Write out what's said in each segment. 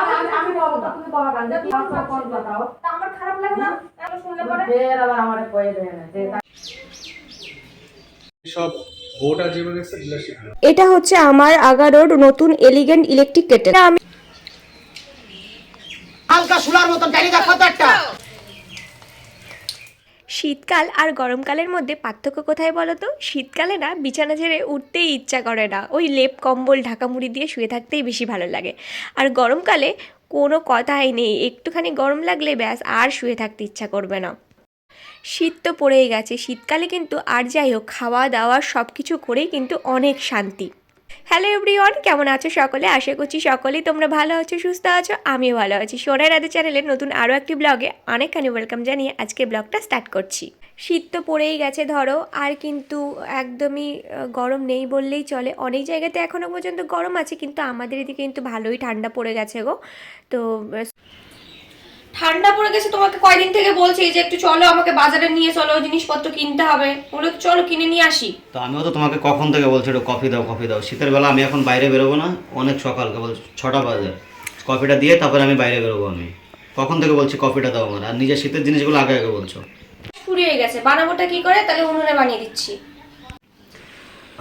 আমি আমি না। তুমি বাবা গান কি কথা কোন কথা আমার খারাপ লাগে না। এত শুনলে পরে। ফের আবার আমারে কয়ে দেয় না সব বোর্ড আর যেগুলো গেছে ডিলারশিপ এটা হচ্ছে আমার আগারোর নতুন এলিগেন্ট ইলেকট্রিক কেটেল আমি হালকা সোলার মতন টাইনি দেখো তো একটা। শীতকাল আর গরমকালের মধ্যে পার্থক্য কোথায় বলো তো শীতকালে না, বিছানা ছেড়ে উঠতেই ইচ্ছা করে না। ওই লেপ, কম্বল, ঢাকা মুড়ি দিয়ে শুয়ে থাকতেই বেশি ভালো লাগে। আর গরমকালে কোনো কথাই নেই। একটুখানি গরম লাগলে ব্যাস আর শুয়ে থাকতে ইচ্ছা করবে না। শীত তো পড়েই গেছে। শীতকালে কিন্তু আর যাই হোক খাওয়া দাওয়া সব কিছু করেই কিন্তু অনেক শান্তি। হ্যালো এভরিওয়ান কেমন আছো সকলে? আশা করছি সকলেই তোমরা ভালো আছো, সুস্থ আছো, আমিও ভালো আছি। সোনার রাধে চ্যানেলের নতুন আরও একটি ব্লগে অনেকখানি ওয়েলকাম জানিয়ে আজকে ব্লগটা স্টার্ট করছি। শীত তো পড়েই গেছে ধরো, আর কিন্তু একদমই গরম নেই বললেই চলে। অনেক জায়গাতে এখনও পর্যন্ত গরম আছে, কিন্তু আমাদের এদিকে কিন্তু ভালোই ঠান্ডা পড়ে গেছে গো। তো ঠান্ডা পড়ে গেছে তোমাকে কয়দিন থেকে বলছি যে একটু চলো আমাকে বাজারে নিয়ে চলো জিনিসপত্র কিনতে হবে। বলে চলো কিনে নিয়ে আসি। তো আমিও তো তোমাকে কখন থেকে বলছি একটু কফি দাও কফি দাও। শীতের বেলা আমি এখন বাইরে বেরোবো না অনেক সকাল কেবল ছটা বাজে। কফিটা দিয়ে তারপরে আমি বাইরে বেরোবো আমি। কখন থেকে বলছি কফিটা দাও আমার? আর নিজের শীতের জিনিসগুলো আগে আগে বলছো। ফুরিয়ে গেছে বানাবোটা কি করে? তাহলে উনুনে বানিয়ে দিচ্ছি।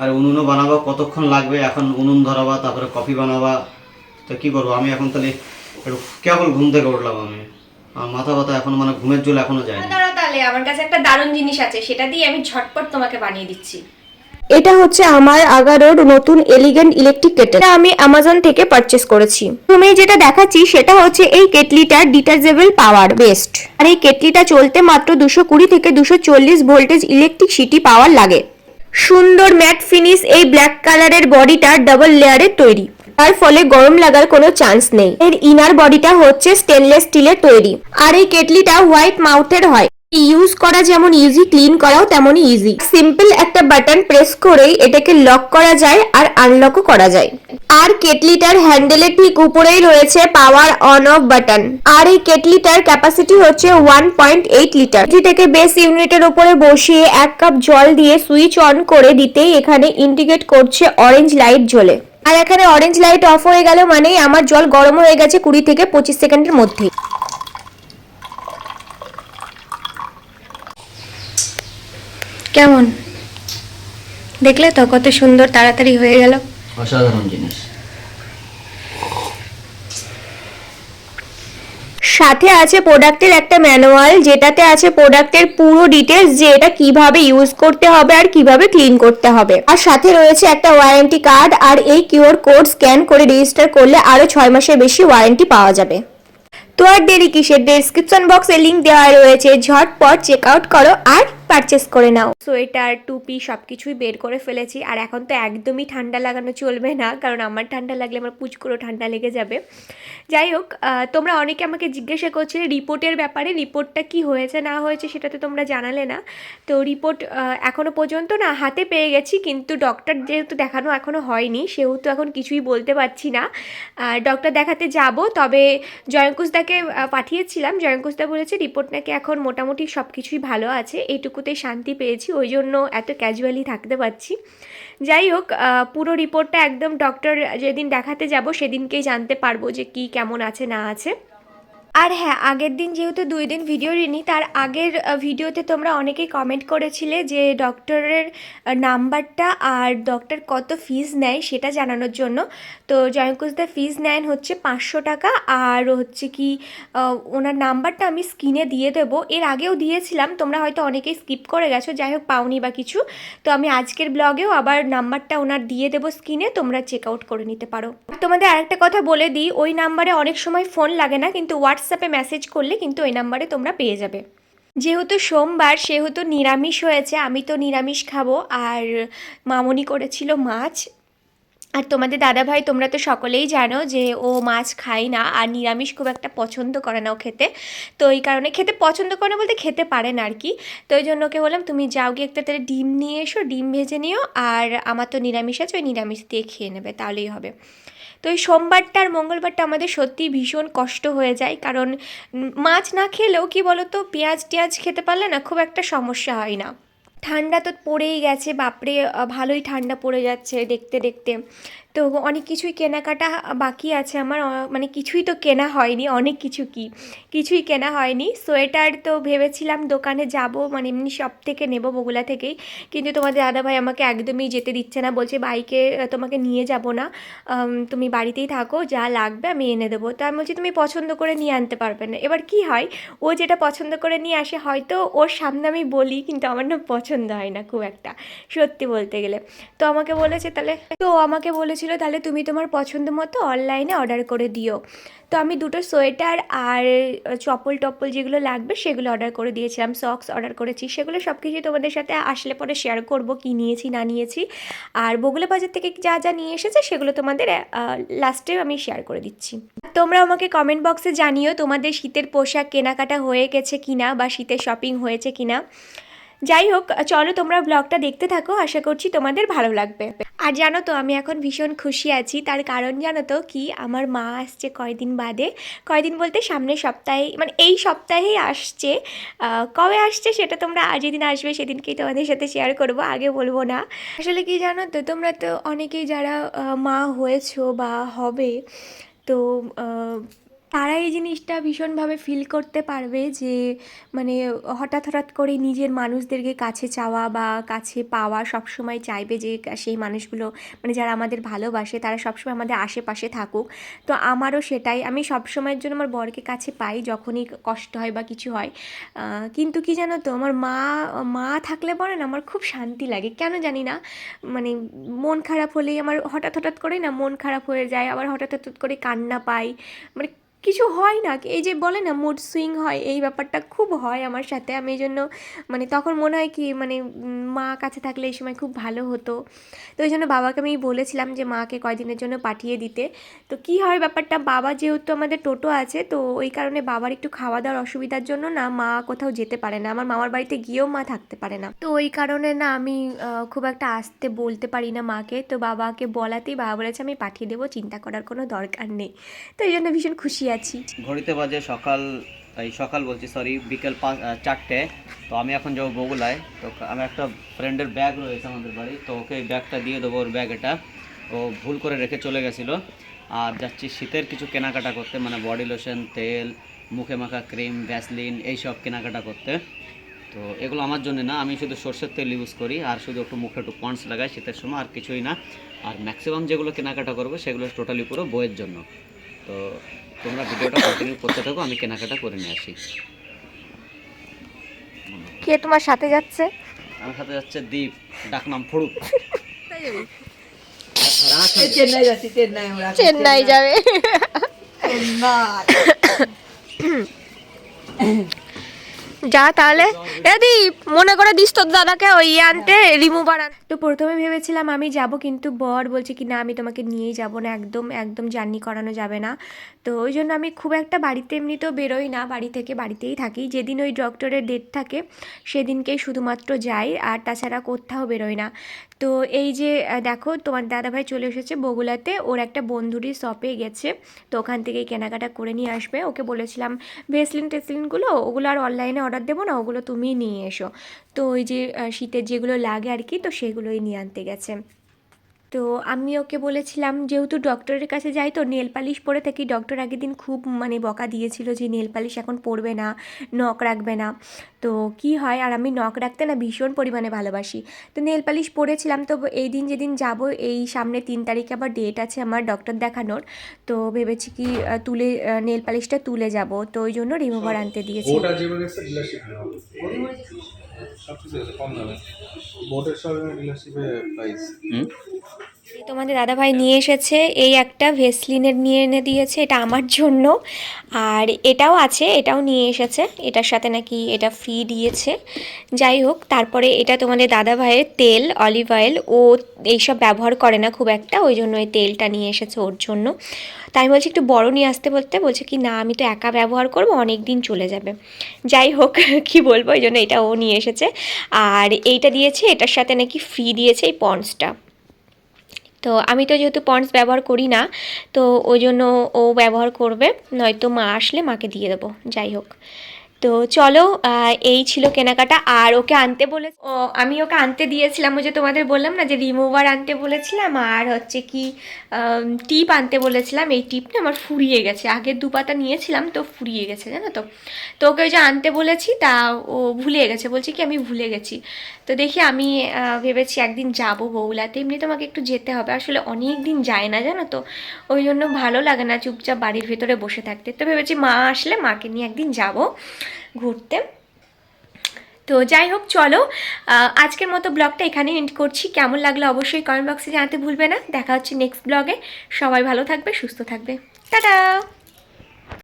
আর উনুনও বানাবো কতক্ষণ লাগবে? এখন উনুন ধরাবা তারপরে কফি বানাবা। তো কি করব? আমি এখন তাহলে একটু কেবল ঘুম থেকে উঠলাম আমি। মাথা ব্যথা এখন মানে ঘুমের জল এখনও যায় না দাঁড়া তাহলে আমার কাছে একটা দারুণ জিনিস আছে সেটা দিয়ে আমি ঝটপট তোমাকে বানিয়ে দিচ্ছি। এটা হচ্ছে আমার আগারোর নতুন এলিগেন্ট ইলেকট্রিক কেটল এটা আমি অ্যামাজন থেকে পারচেস করেছি। তুমি যেটা দেখাচ্ছি সেটা হচ্ছে এই কেটলিটার ডিটাচেবল পাওয়ার বেস্ট আর এই কেটলিটা চলতে মাত্র দুশো কুড়ি থেকে দুশো চল্লিশ ভোল্টেজ ইলেকট্রিক সিটি পাওয়ার লাগে। সুন্দর ম্যাট ফিনিশ এই ব্ল্যাক কালারের বডিটা ডাবল লেয়ারের তৈরি। তার ফলে গরম লাগার কোনো চান্স নেই। এর ইনার বডিটা হচ্ছে স্টেনলেস স্টিলের তৈরি। আর এই কেটলিটা হোয়াইট মাউথের হয়। ইউজ করা যেমন ইজি ক্লিন করাও তেমনই ইজি সিম্পল একটা বাটন প্রেস করেই এটাকে লক করা যায় আর আনলকও করা যায়। আর কেটলিটার হ্যান্ডেলের ঠিক উপরেই রয়েছে পাওয়ার অন অফ বাটন আর এই কেটলিটার ক্যাপাসিটি হচ্ছে ওয়ান পয়েন্ট এইট লিটার থেকে বেস ইউনিটের উপরে বসিয়ে এক কাপ জল দিয়ে সুইচ অন করে দিতেই এখানে ইন্ডিকেট করছে অরেঞ্জ লাইট জ্বলে। আর এখানে অরেঞ্জ লাইট অফ হয়ে গেল মানেই আমার জল গরম হয়ে গেছে কুড়ি থেকে পঁচিশ সেকেন্ডের মধ্যে। কেমন? দেখলে তো কত সুন্দর তাড়াতাড়ি হয়ে গেল। অসাধারণ জিনিস। সাথে আছে প্রোডাক্টের একটা ম্যানুয়াল যেটাতে আছে প্রোডাক্টের পুরো ডিটেলস যে এটা কীভাবে ইউজ করতে হবে আর কীভাবে ক্লিন করতে হবে। আর সাথে রয়েছে একটা ওয়ারেন্টি কার্ড আর এই কিউআর কোড স্ক্যান করে রেজিস্টার করলে আরও ছয় মাসের বেশি ওয়ারেন্টি পাওয়া যাবে। তো আর দেরি কিসের? ডেসক্রিপশন বক্সে লিঙ্ক দেওয়া রয়েছে। ঝটপট চেক আউট করো। আর পারচেস করে নাও। সোয়েটার, টুপি সব কিছুই বের করে ফেলেছি। আর এখন তো একদমই ঠান্ডা লাগানো চলবে না, কারণ আমার ঠান্ডা লাগলে আমার পুচকুরো ঠান্ডা লেগে যাবে। যাই হোক তোমরা অনেকে আমাকে জিজ্ঞাসা করছিলে রিপোর্টের ব্যাপারে, রিপোর্টটা কি হয়েছে, না হয়েছে সেটা তো তোমরা জানালে না। তো রিপোর্ট এখনও পর্যন্ত না হাতে পেয়ে গেছি, কিন্তু ডক্টর যেহেতু দেখানো এখনও হয়নি, সেহেতু এখন কিছুই বলতে পারছি না। ডক্টর দেখাতে যাব, তবে জয়ঙ্কুশদাকে পাঠিয়েছিলাম। জয়ঙ্কুশদা বলেছে রিপোর্ট নাকি এখন মোটামুটি সব কিছুই ভালো আছে এইটুকুতেই শান্তি পেয়েছি, ওই জন্য এত ক্যাজুয়ালি থাকতে পারছি। যাই হোক পুরো রিপোর্টটা একদম ডক্টর যেদিন দেখাতে যাব, সেদিনকেই জানতে পারব যে কি কেমন আছে, না আছে। আর হ্যাঁ আগের দিন যেহেতু দুই দিন ভিডিও দিইনি তার আগের ভিডিওতে তোমরা অনেকেই কমেন্ট করেছিলে যে ডক্টরের নাম্বারটা আর ডক্টর কত ফিজ নেয় সেটা জানানোর জন্য। তো জয়ঙ্কুশদা ফিজ নেন হচ্ছে পাঁচশো টাকা আর হচ্ছে কি ওনার নাম্বারটা আমি স্ক্রিনে দিয়ে দেবো। এর আগেও দিয়েছিলাম, তোমরা হয়তো অনেকেই স্কিপ করে গেছো, যাই হোক পাওনি বা কিছু। তো আমি আজকের ব্লগেও আবার নাম্বারটা ওনার দিয়ে দেবো স্ক্রিনে তোমরা চেক আউট করে নিতে পারো। তোমাদের আরেকটা কথা বলে দিই, ওই নাম্বারে অনেক সময় ফোন লাগে না, কিন্তু হোয়াটসঅ্যাপে মেসেজ করলে কিন্তু এই নাম্বারে তোমরা পেয়ে যাবে। যেহেতু সোমবার, সেহেতু নিরামিষ হয়েছে, আমি তো নিরামিষ খাব। আর মামনি করেছিল মাছ আর তোমাদের দাদাভাই, তোমরা তো সকলেই জানো যে ও মাছ খায় না আর নিরামিষ খুব একটা পছন্দ করে না ও খেতে। তো এই কারণে খেতে পছন্দ করে না বলতে খেতে পারে না আর কি। তো ওই জন্য ওকে বললাম, তুমি যাও গিয়ে একটা তাহলে ডিম নিয়ে এসো, ডিম ভেজে নিও আর আমার তো নিরামিষ আছে, ওই নিরামিষ দিয়ে খেয়ে নেবে, তাহলেই হবে। তো এই সোমবারটা আর মঙ্গলবারটা আমাদের সত্যি ভীষণ কষ্ট হয়ে যায়, কারণ মাছ না খেলেও কি বলো তো পেঁয়াজ টিয়াজ খেতে পারলে না খুব একটা সমস্যা হয় না। ঠান্ডা তো পড়েই গেছে, বাপরে ভালোই ঠান্ডা পড়ে যাচ্ছে দেখতে দেখতে। তো অনেক কিছুই কেনাকাটা বাকি আছে আমার মানে কিছুই তো কেনা হয়নি, অনেক কিছু কি, কিছুই কেনা হয়নি। সোয়েটার তো ভেবেছিলাম দোকানে যাব মানে এমনি সব থেকে নেব বগুলা থেকেই, কিন্তু তোমাদের দাদাভাই আমাকে একদমই যেতে দিচ্ছে না, বলছে বাইকে তোমাকে নিয়ে যাব না তুমি বাড়িতেই থাকো, যা লাগবে আমি এনে দেবো। তো আমি বলছি, তুমি পছন্দ করে নিয়ে আনতে পারবে না। এবার কি হয়, ও যেটা পছন্দ করে নিয়ে আসে, হয়তো ওর সামনে আমি বলি, কিন্তু আমার না পছন্দ হয় না খুব একটা, সত্যি বলতে গেলে। তো আমাকে বলেছে তাহলে, তো আমাকে বলেছিল তাহলে তুমি তোমার পছন্দ মতো অনলাইনে অর্ডার করে দিও। তো আমি দুটো সোয়েটার আর চপ্পল টপল যেগুলো লাগবে সেগুলো অর্ডার করে দিয়েছিলাম সক্স অর্ডার করেছি, সেগুলো সব কিছুই তোমাদের সাথে আসলে পরে শেয়ার করব কি নিয়েছি, না নিয়েছি। আর বগুলা বাজার থেকে যা যা নিয়ে এসেছে সেগুলো তোমাদের লাস্টে আমি শেয়ার করে দিচ্ছি। তোমরা আমাকে কমেন্ট বক্সে জানিও তোমাদের শীতের পোশাক কেনাকাটা হয়ে গেছে কিনা বা শীতের শপিং হয়েছে কিনা। যাই হোক চলো তোমরা ব্লগটা দেখতে থাকো, আশা করছি তোমাদের ভালো লাগবে। আর জানো তো, আমি এখন ভীষণ খুশি আছি, তার কারণ জানো তো কি, আমার মা আসছে কয়দিন বাদে। কয়দিন বলতে সামনের সপ্তাহে মানে এই সপ্তাহেই আসছে। কবে আসছে সেটা তোমরা আর যেদিন আসবে সেদিনকেই তোমাদের সাথে শেয়ার করব, আগে বলব না। আসলে কি জানো তো, তোমরা তো অনেকেই যারা মা হয়েছো বা হবে, তো তারা এই জিনিসটা ভীষণভাবে ফিল করতে পারবে যে মানে হঠাৎ হঠাৎ করে নিজের মানুষদেরকে কাছে চাওয়া বা কাছে পাওয়া সবসময় চাইবে যে সেই মানুষগুলো মানে যারা আমাদের ভালোবাসে, তারা সবসময় আমাদের আশেপাশে থাকুক। তো আমারও সেটাই। আমি সবসময়ের জন্য আমার বরকে কাছে পাই যখনই কষ্ট হয় বা কিছু হয়। কিন্তু কি জানো তো, আমার মা মা থাকলে পরে না আমার খুব শান্তি লাগে। কেন জানি না মানে মন খারাপ হলেই আমার হঠাৎ হঠাৎ করে না মন খারাপ হয়ে যায়। আবার হঠাৎ হঠাৎ করে কান্না পাই। মানে কিছু হয় না। এই যে বলে না মুড সুইং হয়, এই ব্যাপারটা খুব হয় আমার সাথে। আমি এই জন্য মানে তখন মনে হয় কি মানে মা কাছে থাকলে এই সময় খুব ভালো হতো। তো ওই জন্য বাবাকে আমি বলেছিলাম যে মাকে কয়দিনের জন্য পাঠিয়ে দিতে। তো কি হয় ব্যাপারটা, বাবা যেহেতু আমাদের টোটো আছে, তো ওই কারণে বাবার একটু খাওয়া দাওয়ার অসুবিধার জন্য না মা কোথাও যেতে পারে না। আমার মামার বাড়িতে গিয়েও মা থাকতে পারে না। তো ওই কারণে না আমি খুব একটা আসতে বলতে পারি না মাকে। তো বাবাকে বলাতেই বাবা বলেছে, আমি পাঠিয়ে দেবো, চিন্তা করার কোনো দরকার নেই। তো এই জন্য ভীষণ খুশি আছি। ঘড়িতে বাজে সকাল, এই সকাল বলছি সরি বিকেল পাঁচ চারটে। তো আমি এখন যাব বগুলায়। তো আমি একটা ফ্রেন্ডের ব্যাগ রয়েছে আমাদের বাড়ি, তো ওকে ব্যাগটা দিয়ে দেবো, ওর ব্যাগ এটা। ও ভুল করে রেখে চলে গেছিল। আর যাচ্ছি শীতের কিছু কেনাকাটা করতে মানে বডি লোশন তেল, মুখে মাখা ক্রিম ভ্যাসলিন এইসব কেনাকাটা করতে। তো এগুলো আমার জন্য না, আমি শুধু সর্ষের তেল ইউজ করি, আর শুধু একটু মুখে একটু পন্ডস লাগাই শীতের সময়, আর কিছুই না। আর ম্যাক্সিমাম যেগুলো কেনাকাটা করব, সেগুলো টোটালি পুরো বইয়ের জন্য। তো তোমরা ভিডিওটা কন্টিনিউ করতে থাকো আমি কেনাকাটা করে নিয়ে আসি। কে তোমার সাথে যাচ্ছে? আমার সাথে যাচ্ছে দীপ ডাকনাম ফুড়ুক চেন্নাই যাচ্ছি চেন্নাই আমরা চেন্নাই যাবে। যা তাহলে। এ দীপ মনে করে দিস তোর দাদাকে ওই আনতে রিমুভার আন তো প্রথমে ভেবেছিলাম আমি যাব, কিন্তু বর বলছে কি, না, আমি তোমাকে নিয়েই যাব না, একদম একদম জার্নি করানো যাবে না। তো ওই জন্য আমি খুব একটা বাড়িতে এমনিতেও বেরোই না, বাড়ি থেকে বাড়িতেই থাকি। যেদিন ওই ডক্টরের ডেট থাকে, সেদিনকেই শুধুমাত্র যাই, আর তাছাড়া কোথাও বেরোই না। তো এই যে দেখো, তোমার দাদাভাই চলে এসেছে বগুলাতে ওর একটা বন্ধুরই শপে গেছে, তো ওখান থেকেই কেনাকাটা করে নিয়ে আসবে। ওকে বলেছিলাম, ভেসলিন টেসলিনগুলো ওগুলো আর অনলাইনে অর্ডার দেবো না, ওগুলো তুমিই নিয়ে এসো। তো ওই যে শীতের যেগুলো লাগে আর কি, তো সেগুলোই নিয়ে আনতে গেছে। তো আমি ওকে বলেছিলাম যেহেতু ডক্টরের কাছে যাই তো নেল পালিশ পরে থাকি। ডক্টর আগের দিন খুব মানে বকা দিয়েছিল যে নেল পালিশ এখন পরবে না নখ রাখবে না। তো কি হয় আর আমি নখ রাখতে না ভীষণ পরিমাণে ভালোবাসি। তো নেল পালিশ পরেছিলাম তো এই দিন যেদিন যাব এই সামনে তিন তারিখে আবার ডেট আছে আমার ডক্টর দেখানোর। তো ভেবেছি কি তুলে নেল পালিশটা তুলে যাব। তো ওই জন্য রিমুভার আনতে দিয়েছি। সব কিছু কম দামে। বোটের সব ডিলারশিপে প্রাইস তোমাদের দাদাভাই নিয়ে এসেছে, এই একটা ভেসলিনের নিয়ে এনে দিয়েছে, এটা আমার জন্য। আর এটাও আছে, এটাও নিয়ে এসেছে, এটার সাথে নাকি এটা ফ্রি দিয়েছে। যাই হোক, তারপরে এটা তোমাদের দাদাভাইয়ের তেল অলিভ অয়েল ও এইসব ব্যবহার করে না খুব একটা, ওই জন্য এই তেলটা নিয়ে এসেছে ওর জন্য। তাই বলছি, একটু বড় নিয়ে আসতে বলতে? বলছে কি, না, আমি তো একা ব্যবহার করব অনেক দিন চলে যাবে। যাই হোক, কি বলব, ওই জন্য এটা ও নিয়ে এসেছে। আর এইটা দিয়েছে, এটার সাথে নাকি ফ্রি দিয়েছে এই পন্সটা তো আমি তো যেহেতু পন্ডস ব্যবহার করি না, তো ওই জন্য ও ব্যবহার করবে, নয়তো মা আসলে মাকে দিয়ে দেবো, যাই হোক। তো চলো এই ছিল কেনাকাটা। আর ওকে আনতে বলে, ও, আমি ওকে আনতে দিয়েছিলাম, ওই যে তোমাদের বললাম না যে রিমুভার আনতে বলেছিলাম, আর হচ্ছে কি টিপ আনতে বলেছিলাম। এই টিপটা আমার ফুরিয়ে গেছে। আগের দু পাতা নিয়েছিলাম, তো ফুরিয়ে গেছে, জানো তো? তো ওকে ওই যে আনতে বলেছি, তা ও ভুলে গেছে। বলছে কি, আমি ভুলে গেছি। তো দেখি আমি ভেবেছি একদিন যাব বৌলাতে এমনি তোমাকে একটু যেতে হবে, আসলে অনেক দিন যায় না, জানো তো? ওই জন্য ভালো লাগে না চুপচাপ বাড়ির ভেতরে বসে থাকতে। তো ভেবেছি মা আসলে মাকে নিয়ে একদিন যাব। ঘুরতে। তো যাই হোক, চলো আজকের মতো ব্লগটা এখানে এন্ড করছি। কেমন লাগল অবশ্যই কমেন্ট বক্সে জানাতে ভুলবে না। দেখা হচ্ছে নেক্সট ব্লগে। সবাই ভালো থাকবে, সুস্থ থাকবে। টাটা!